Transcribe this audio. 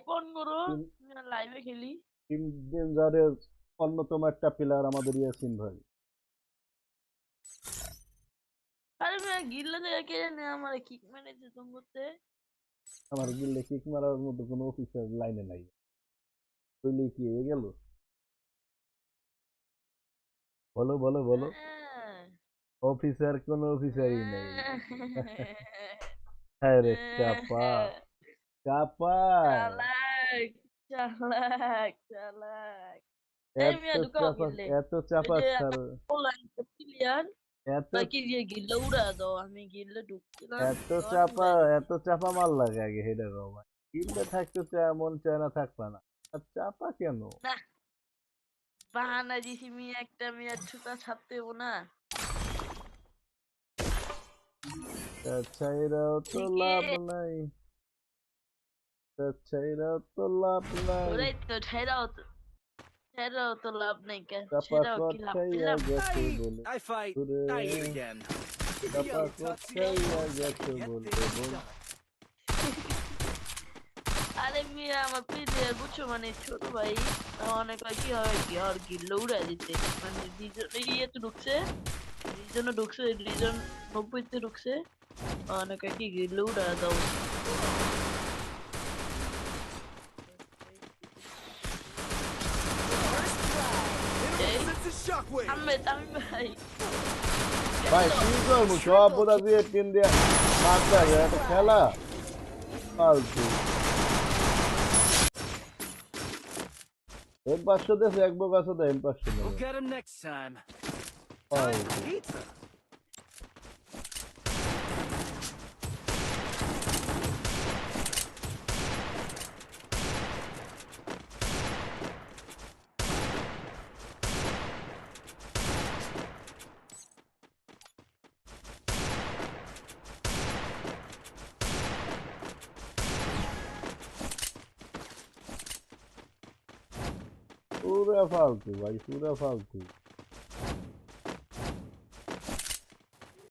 Live on করো লাইভে খেলি। টিম ডেঞ্জারের অন্যতম একটা প্লেয়ার আমাদের ইয়াসিন ভাই। আরে গিল্লা থেকে কে জানে আমার কিক মেরেছে আমার গিল্লে কিক মারার মতো কোনো অফিসার লাইনে নাই। কি হয়ে গেল? বলো বলো বলো। অফিসার কোনো অফিসারই নেই। হ্যাঁ। রে চাপা। চাপা। চালাক চালাক এই মিয়া ঢুকাও চাপা এত চাপা স্যার প্লেয়ার এত বাকি দিয়ে গিল্লা উড়া দাও আমি গিল্লা ঢুকছিলাম এত চাপা এত চাপা মাল লাগে আগে হেডে রবা কিনলে থাকতে চায় মন চায় না থাকবা না চাপা কেন বাহানা দিছি মিয়া একটা মিয়া ছুটা হব না চাইরাও তো লাভ নাই চাইরাও তো লাভ নাই ওরাই তো ঠেরাও তো ঠেরাও তো লাভ নাই কে চাপা ঠেরাও কি লাভ পেলাম কথাইয়া গেছে বলে বল আরে মিয়া আমার প্লেয়ার বুঝছ মানে ছোট ভাই অনেক হয় কি হবে কি আর গিল্লো উড়া দিতে মানে দুজন ইয়ে তো ঢুকছে দুজন ঢুকছে দুজন নব্বইতে ঢুকছে অনেক হয় কি গিল্লো উড়া দাও এই ভাই ভাই কি করব সব বোধা দিয়ে তিন দিয়ে একটা খেলা। ফালতু। এম পাঁচশো দেশ এক বক দেয় এম পাঁচশো Ura Valco, vai Ura Valco.